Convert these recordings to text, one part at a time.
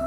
กิ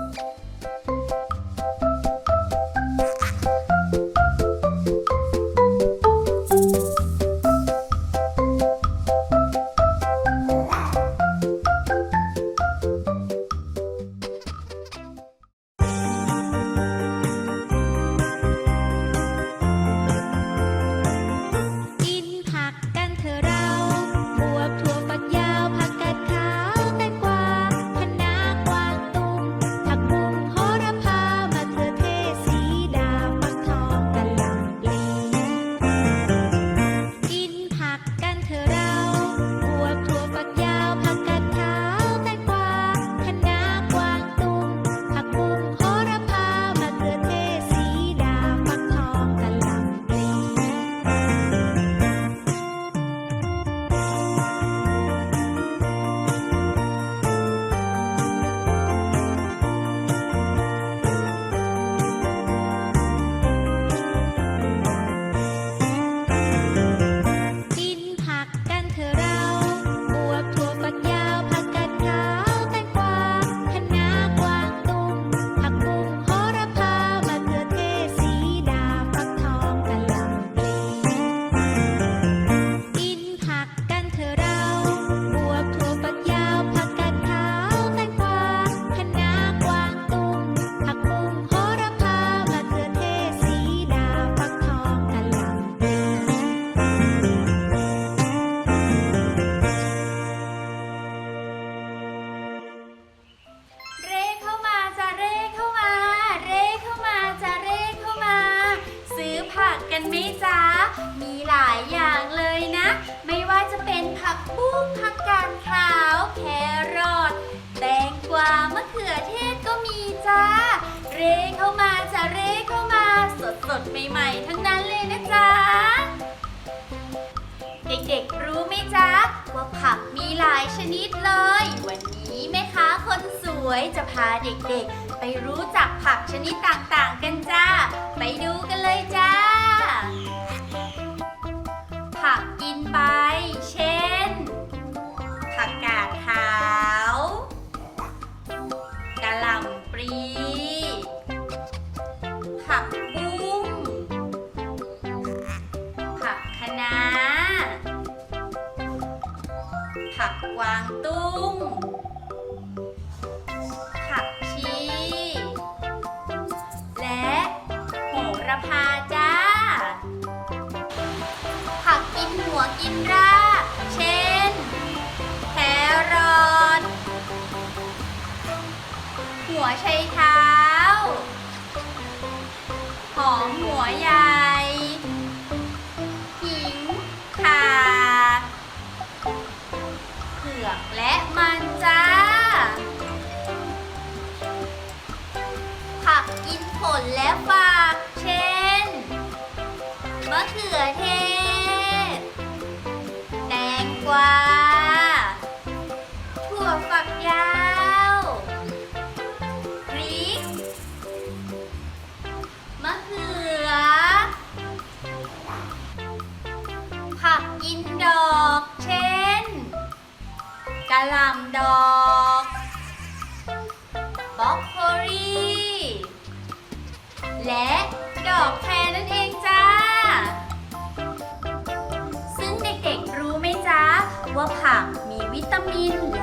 ป็นผักบุ้งผักกาดขาวแครอทแตงกวามะเขือเทศก็มีจ้า เร่เข้ามาจะเร่เข้ามาสดสดใหม่ๆ ทั้งนั้นเลยนะจ๊ะ เด็กๆรู้ไหมจ๊ะ ว่าผักมีหลายชนิดเลย วันนี้แม่ค้าคนสวยจะพาเด็กๆ ไปรู้จักผักชนิดต่างๆกันจ้า ไปดู คะน้า ผักกวางตุ้ง ผักชี และโหระพาจ้า ผักกินหัวกินรากเช่น แครอท หัวไชเท้า หอมหัวใหญ่ ผือกและมันจ้า ผักกินผลและฝากเช่นมะเขือเทศ กะหล่ำดอกบล็อกโคลีและดอกแครนั่นเองจ้า ซึ่งเด็กๆรู้ไหมจ้าว่าผักมีวิตามินและ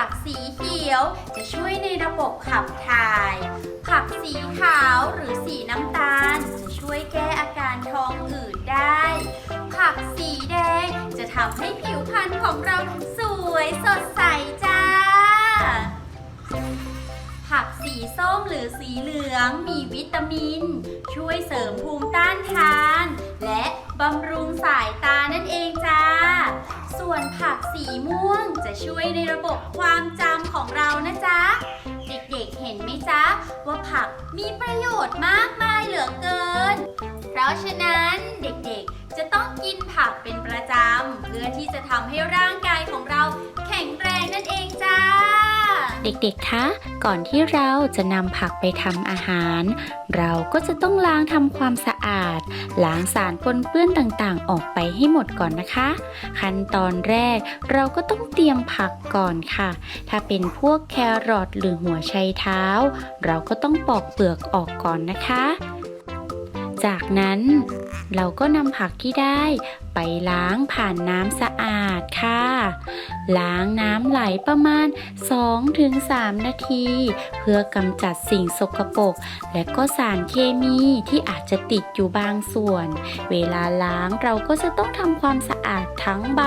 ผักสีเขียวจะช่วยในระบบขับถ่าย ผักสีขาวหรือสีน้ำตาล จะช่วยแก้อาการท้องอืดได้ ผักสีแดงจะทำให้ผิวพรรณของเราสวยสดใสจ้า ส้มหรือสีเหลืองมีวิตามิน ช่วยเสริมภูมิต้านทาน และบำรุงสายตานั่นเองจ้า ส่วนผักสีม่วงจะช่วยในระบบความจำของเรานะจ๊ะ เด็กๆเห็นไหมจ๊ะ ว่าผักมีประโยชน์มากมายเหลือเกิน เพราะฉะนั้นเด็กๆจะต้องกินผักเป็นประจำ เพื่อที่จะทำให้ร่างกายของเราแข็งแรงนั่นเองจ้า เด็กๆ คะ ก่อนที่เราจะนำผักไปทำอาหาร เราก็จะต้องล้างทำความสะอาด ล้างสารปนเปื้อนต่างๆ ออกไปให้หมดก่อนนะคะ ขั้นตอนแรกเราก็ต้องเตรียมผักก่อนค่ะ ถ้าเป็นพวกแครอทหรือหัวไชเท้า เราก็ต้องปอกเปลือกออกก่อนนะคะ จากนั้น เราก็นำผักที่ได้ ไปล้างผ่านน้ำสะอาดค่ะ ล้างน้ำไหลประมาณ 2-3 นาที เพื่อกำจัดสิ่งสกปรกและก็สารเคมีที่อาจจะติดอยู่บางส่วน เวลาล้างเราก็จะต้องทำความสะอาดทั้งใบ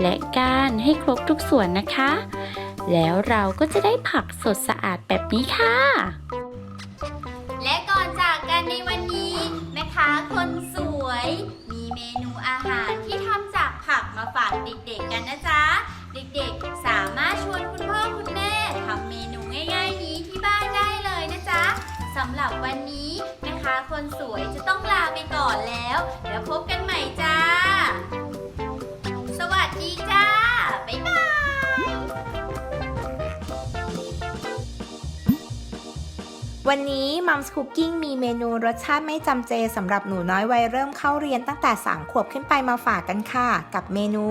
และก้านให้ครบทุกส่วนนะคะ แล้วเราก็จะได้ผักสดสะอาดแบบนี้ค่ะและ คนสวย มีเมนูอาหารที่ทำจากผักมาฝากเด็กๆกันนะจ๊ะ เด็กๆสามารถชวนคุณพ่อคุณแม่ทำเมนูง่ายๆนี้ที่บ้านได้เลยนะจ๊ะสำหรับวันนี้แม่ค้าคนสวยจะต้องลาไปก่อนแล้ว แล้วพบกันใหม่จ้า วันนี้มัมส์คุกกิ้งมีเมนูรสชาติไม่จำเจสำหรับหนูน้อยวัยเริ่มเข้าเรียนตั้งแต่ 3 ขวบขึ้นไปมาฝากกันค่ะ กับเมนู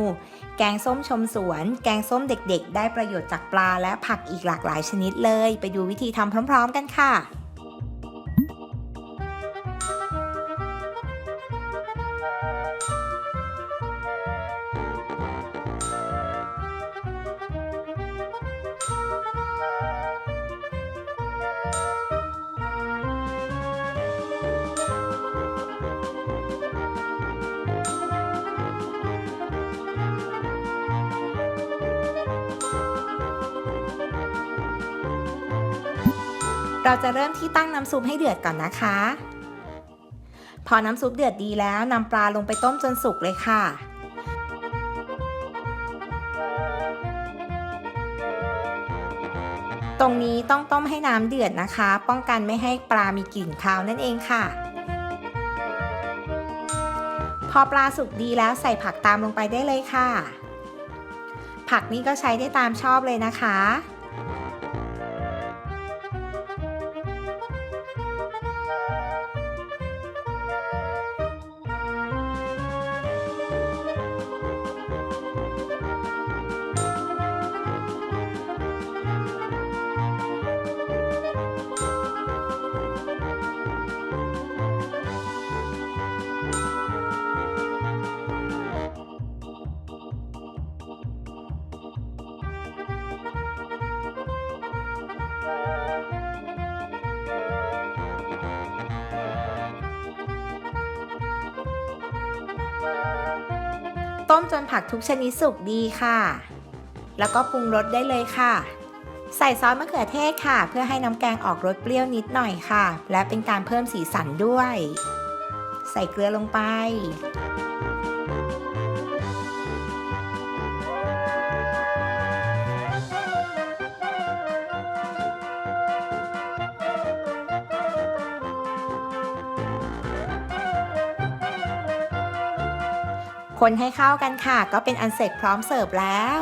แกงส้มชมสวน แกงส้มเด็กๆ ได้ประโยชน์จากปลาและผักอีกหลากหลายชนิดเลย ไปดูวิธีทำพร้อม ๆ กันค่ะ เราจะเริ่มที่ตั้งน้ำซุปให้เดือดก่อนนะคะ พอน้ำซุปเดือดดีแล้วนำปลาลงไปต้มจนสุกเลยค่ะตรงนี้ต้องต้มให้น้ำเดือดนะคะ ป้องกันไม่ให้ปลามีกลิ่นคาวนั่นเองค่ะ พอปลาสุกดีแล้วใส่ผักตามลงไปได้เลยค่ะ ผักนี่ก็ใช้ได้ตามชอบเลยนะคะ ต้มจนผักทุกชนิดสุกดีค่ะ แล้วก็ปรุงรสได้เลยค่ะ ใส่ซอสมะเขือเทศค่ะ เพื่อให้น้ำแกงออกรสเปรี้ยวนิดหน่อยค่ะ และเป็นการเพิ่มสีสันด้วย ใส่เกลือลงไป คนให้เข้ากันค่ะ ก็เป็นอันเสร็จพร้อมเสิร์ฟแล้ว